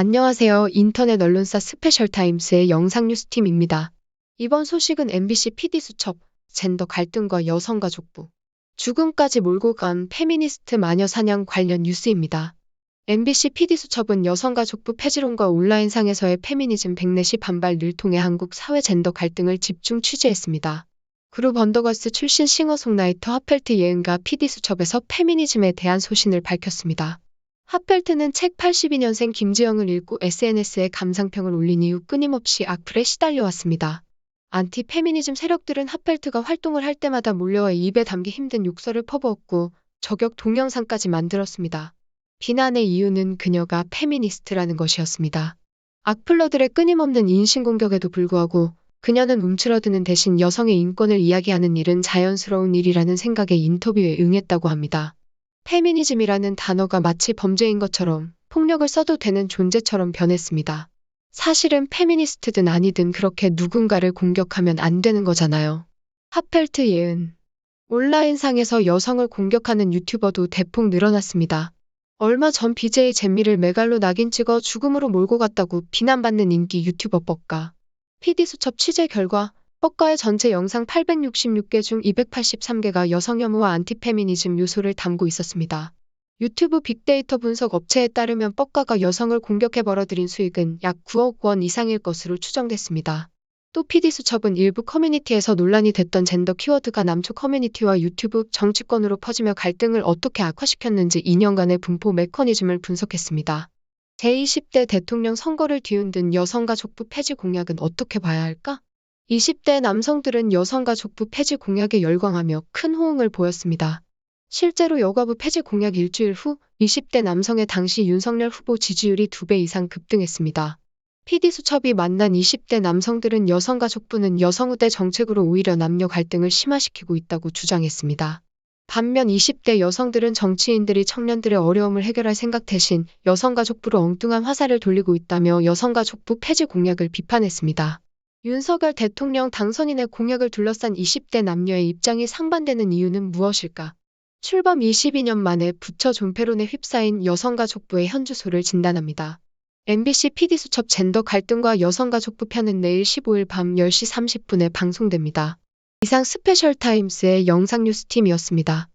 안녕하세요. 인터넷 언론사 스페셜타임스의 영상뉴스팀입니다. 이번 소식은 MBC PD 수첩, 젠더 갈등과 여성가 족부, 죽음까지 몰고 간 페미니스트 마녀 사냥 관련 뉴스입니다. MBC PD 수첩은 여성가족부 폐지론과 온라인상에서의 페미니즘 백내시 반발을 통해 한국 사회 젠더 갈등을 집중 취재했습니다. 그룹 언더걸스 출신 싱어송라이터 하펠트 예은가 PD 수첩에서 페미니즘에 대한 소신을 밝혔습니다. 하펠트는 책 82년생 김지영을 읽고 SNS에 감상평을 올린 이후 끊임없이 악플에 시달려왔습니다. 안티 페미니즘 세력들은 하펠트가 활동을 할 때마다 몰려와 입에 담기 힘든 욕설을 퍼부었고 저격 동영상까지 만들었습니다. 비난의 이유는 그녀가 페미니스트라는 것이었습니다. 악플러들의 끊임없는 인신공격에도 불구하고 그녀는 움츠러드는 대신 여성의 인권을 이야기하는 일은 자연스러운 일이라는 생각에 인터뷰에 응했다고 합니다. 페미니즘이라는 단어가 마치 범죄인 것처럼 폭력을 써도 되는 존재처럼 변했습니다. 사실은 페미니스트든 아니든 그렇게 누군가를 공격하면 안 되는 거잖아요. 하펠트 예은. 온라인상에서 여성을 공격하는 유튜버도 대폭 늘어났습니다. 얼마 전 BJ 잼미를 메갈로 낙인 찍어 죽음으로 몰고 갔다고 비난받는 인기 유튜버 뻑가. PD 수첩 취재 결과 뻑가의 전체 영상 866개 중 283개가 여성 혐오와 안티페미니즘 요소를 담고 있었습니다. 유튜브 빅데이터 분석 업체에 따르면 뻑가가 여성을 공격해 벌어들인 수익은 약 9억 원 이상일 것으로 추정됐습니다. 또 PD 수첩은 일부 커뮤니티에서 논란이 됐던 젠더 키워드가 남초 커뮤니티와 유튜브 정치권으로 퍼지며 갈등을 어떻게 악화시켰는지 2년간의 분포 메커니즘을 분석했습니다. 제20대 대통령 선거를 뒤흔든 여성가족부 폐지 공약은 어떻게 봐야 할까? 20대 남성들은 여성가 족부 폐지 공약에 열광하며 큰 호응을 보였습니다. 실제로 여가부 폐지 공약 일주일 후 20대 남성의 당시 윤석열 후보 지지율이 2배 이상 급등했습니다. PD 수첩이 만난 20대 남성들은 여성가족부는 여성우대 정책으로 오히려 남녀 갈등을 심화시키고 있다고 주장했습니다. 반면 20대 여성들은 정치인들이 청년들의 어려움을 해결할 생각 대신 여성가족부로 엉뚱한 화살을 돌리고 있다며 여성가족부 폐지 공약을 비판했습니다. 윤석열 대통령 당선인의 공약을 둘러싼 20대 남녀의 입장이 상반되는 이유는 무엇일까? 출범 22년 만에 부처 존폐론에 휩싸인 여성가족부의 현주소를 진단합니다. MBC PD수첩 젠더 갈등과 여성가족부 편은 내일 15일 밤 10시 30분에 방송됩니다. 이상 스페셜 타임스의 영상 뉴스팀이었습니다.